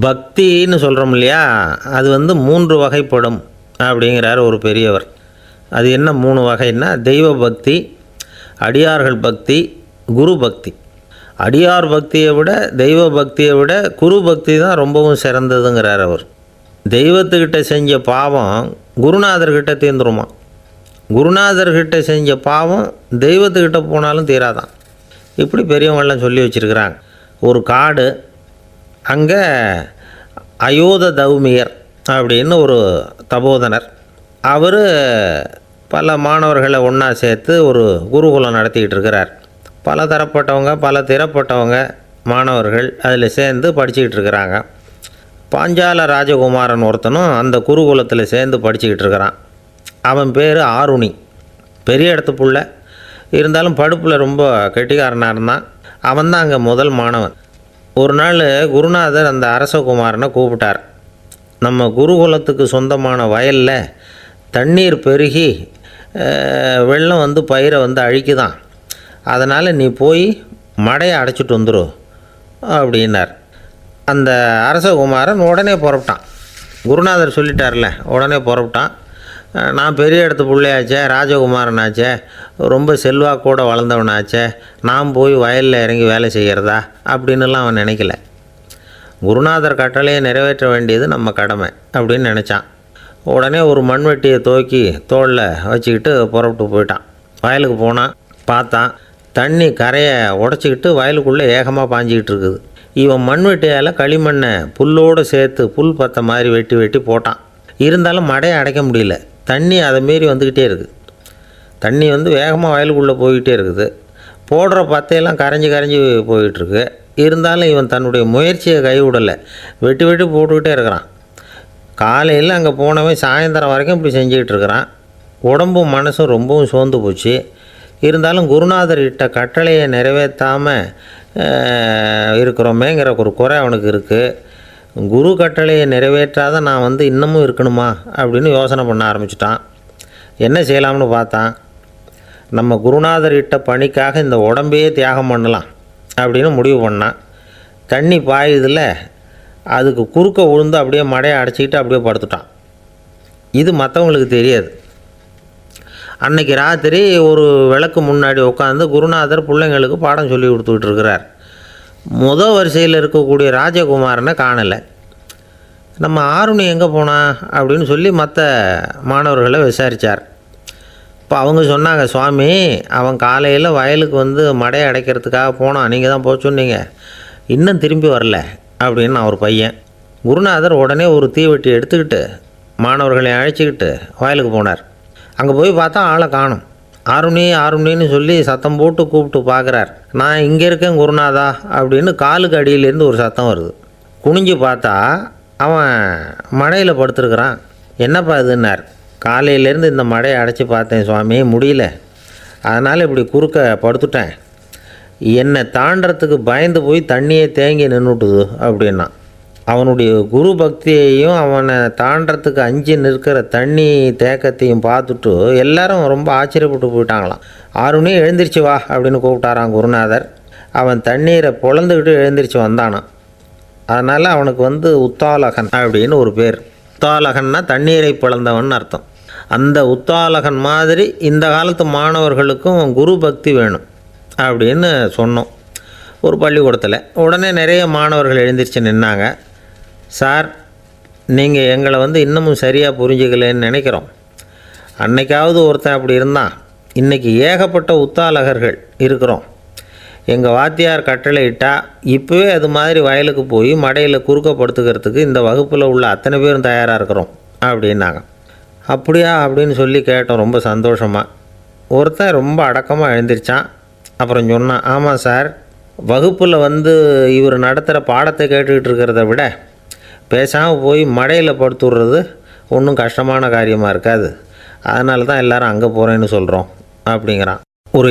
பக்தின்னு சொல்கிறோம் இல்லையா? அது வந்து மூன்று வகைப்படும் அப்படிங்கிறார் ஒரு பெரியவர். அது என்ன மூணு வகைன்னா தெய்வ பக்தி அடியார்கள் பக்தி குரு பக்தி. அடியார் பக்தியை விட தெய்வ பக்தியை விட குரு பக்தி தான் ரொம்பவும் சிறந்ததுங்கிறார் அவர். தெய்வத்துக்கிட்ட செஞ்ச பாவம் குருநாதர்கிட்ட தீர்ந்துருமா? குருநாதர்கிட்ட செஞ்ச பாவம் தெய்வத்துக்கிட்ட போனாலும் தீராதான். இப்படி பெரியவங்களாம் சொல்லி வச்சுருக்கிறாங்க. ஒரு காடு அங்கே அயோத தௌமியர் அப்படின்னு ஒரு தபோதனர். அவர் பல மாணவர்களை ஒன்றா சேர்த்து ஒரு குருகுலம் நடத்திக்கிட்டு இருக்கிறார். பல தரப்பட்டவங்க பல திறப்பட்டவங்க மாணவர்கள் அதில் சேர்ந்து படிச்சுக்கிட்டு இருக்கிறாங்க. பாஞ்சால ராஜகுமாரன் ஒருத்தனும் அந்த குருகுலத்தில் சேர்ந்து படிச்சுக்கிட்டு இருக்கிறான். அவன் பேர் ஆருணி. பெரிய இடத்து புள்ள இருந்தாலும் படுப்பில் ரொம்ப கெட்டிக்காரனாக இருந்தான். அவன் தான் அங்கே முதல் மாணவன். ஒரு நாள் குருநாதர் அந்த அரசகுமாரனை கூப்பிட்டார். நம்ம குருகுலத்துக்கு சொந்தமான வயலில் தண்ணீர் பெருகி வெள்ளம் வந்து பயிரை வந்து அழிக்குதான். அதனால் நீ போய் மடையை அடைச்சிட்டு வந்துரு அப்படின்னார். அந்த அரசகுமாரன் உடனே புறப்பட்டான். குருநாதர் சொல்லிட்டார்ல உடனே புறப்பட்டான். நான் பெரிய இடத்து பிள்ளையாச்சே ராஜகுமாரனாச்சே ரொம்ப செல்வாக்கூட வளர்ந்தவனாச்சே நான் போய் வயலில் இறங்கி வேலை செய்கிறதா அப்படின்னுலாம் அவன் நினைக்கல. குருநாதர் கட்டளையை நிறைவேற்ற வேண்டியது நம்ம கடமை அப்படின்னு நினச்சான். உடனே ஒரு மண்வெட்டியை தூக்கி தோளில் வச்சுக்கிட்டு புறப்பட்டு போயிட்டான். வயலுக்கு போனான் பார்த்தான். தண்ணி கரையை உடச்சிக்கிட்டு வயலுக்குள்ளே ஏகமாக பாஞ்சிக்கிட்டு இருக்குது. இவன் மண்வெட்டியால் களிமண்ணை புல்லோடு சேர்த்து புல் பத்த மாதிரி வெட்டி வெட்டி போட்டான். இருந்தாலும் மடையை அடைக்க முடியல. தண்ணி அதை மீறி வந்துக்கிட்டே இருக்குது. தண்ணி வந்து வேகமாக வயலுக்குள்ளே போய்கிட்டே இருக்குது. போடுற பத்தையெல்லாம் கரைஞ்சி கரைஞ்சி போயிட்டுருக்கு இருந்தாலும் இவன் தன்னுடைய முயற்சியை கைவிடலை. வெட்டி வெட்டி போட்டுக்கிட்டே இருக்கிறான். காலையில் அங்கே போனவன் சாயந்தரம் வரைக்கும் இப்படி செஞ்சுக்கிட்டு இருக்கிறான். உடம்பும் மனசும் ரொம்பவும் சோர்ந்து போச்சு. இருந்தாலும் குருநாதர் இட்ட கட்டளையை நிறைவேற்றாமல் இருக்கிறோமேங்கிற ஒரு குறை அவனுக்கு இருக்குது குரு கட்டளையை நிறைவேற்றாத நான் வந்து இன்னமும் இருக்கணுமா அப்படின்னு யோசனை பண்ண ஆரம்பிச்சிட்டான். என்ன செய்யலாம்னு பார்த்தான். நம்ம குருநாதர் இட்ட பணிக்காக இந்த உடம்பையே தியாகம் பண்ணலாம் அப்படின்னு முடிவு பண்ணான். தண்ணி பாயுதில்ல அதுக்கு குறுக்க விழுந்து அப்படியே மடையை அடைச்சிக்கிட்டு அப்படியே படுத்துட்டான். இது மற்றவங்களுக்கு தெரியாது. அன்னைக்கு ராத்திரி ஒரு விளக்கு முன்னாடி உட்காந்து குருநாதர் பிள்ளைங்களுக்கு பாடம் சொல்லி கொடுத்துக்கிட்டு இருக்கிறார். முத வரிசையில் இருக்கக்கூடிய ராஜகுமாரனை காணலை. நம்ம ஆருணி எங்கே போனா அப்படின்னு சொல்லி மற்ற மாணவர்களை விசாரித்தார் இப்போ அவங்க சொன்னாங்க சுவாமி அவன் காலையில் வயலுக்கு வந்து மடையை அடைக்கிறதுக்காக போனான் நீங்கள் தான் போக சொன்னீங்க. இன்னும் திரும்பி வரல அப்படின்னு அவர் பையன். குருநாதர் உடனே ஒரு தீவெட்டி எடுத்துக்கிட்டு மாணவர்களை அழைச்சிக்கிட்டு வயலுக்கு போனார். அங்கே போய் பார்த்தா ஆளை காணும். ஆருணி ஆருணின்னு சொல்லி சத்தம் போட்டு கூப்பிட்டு பார்க்குறார் நான் இங்கே இருக்கேன் குருநாதா அப்படின்னு காலுக்கு அடியிலேருந்து ஒரு சத்தம் வருது. குனிஞ்சு பார்த்தா அவன் மழையில் படுத்துருக்குறான். என்னப்பா இதுன்னார். காலையிலேருந்து இந்த மழையை அடைச்சி பார்த்தேன் சுவாமி முடியல. அதனால் இப்படி குறுக்க படுத்துட்டேன். என்னை தாண்டறதுக்கு பயந்து போய் தண்ணியே தேங்கி நின்றுட்டுது அப்படின்னா. அவனுடைய குரு பக்தியையும் அவனை தாண்டறதுக்கு அஞ்சு நிற்கிற தண்ணி தேக்கத்தையும் பார்த்துட்டு எல்லாரும் ரொம்ப ஆச்சரியப்பட்டு போயிட்டாங்களாம். ஆறுனே எழுந்திரிச்சு வா அப்படின்னு கூப்பிட்டாராம் குருநாதர். அவன் தண்ணீரை பொழந்துக்கிட்டு எழுந்திரிச்சு வந்தானான் அதனால் அவனுக்கு வந்து உத்தாலகன் அப்படின்னு ஒரு பேர். உத்தாலகன்னா தண்ணீரை பிளந்தவன் அர்த்தம். அந்த உத்தாலகன் மாதிரி இந்த காலத்து மாணவர்களுக்கும் குரு பக்தி வேணும் அப்படின்னு சொன்னோம். ஒரு பள்ளிக்கூடத்தில். உடனே நிறைய மாணவர்கள் எழுந்திரிச்சு நின்னாங்க. சார் நீங்கள் எங்களை வந்து இன்னமும் சரியாக புரிஞ்சுக்கலன்னு நினைக்கிறோம். அன்னைக்காவது ஒருத்தன் அப்படி இருந்தான். இன்றைக்கி ஏகப்பட்ட உத்தாலகர்கள் இருக்கிறோம். எங்கள் வாத்தியார் கட்டளை இட்டால் இப்போவே அது மாதிரி வயலுக்கு போய் மடையில் குறுக்கப்படுத்துக்கிறதுக்கு இந்த வகுப்பில் உள்ள அத்தனை பேரும் தயாராக இருக்கிறோம் அப்படின்னாங்க. அப்படியா? அப்படின்னு சொல்லி கேட்டோம் ரொம்ப சந்தோஷமாக ஒருத்தன் ரொம்ப அடக்கமாக எழுந்திரிச்சான். அப்புறம் சொன்னான் ஆமாம் சார் வகுப்பில் வந்து இவர் நடத்துகிற பாடத்தை கேட்டுக்கிட்டு இருக்கிறத விட பேசாமல் போய் மடையில் படுத்துடுறது ஒன்றும் கஷ்டமான காரியமாக இருக்காது. அதனால தான் எல்லாரும் அங்கே போகிறேன்னு சொல்கிறோம் அப்படிங்கிறான். ஒரு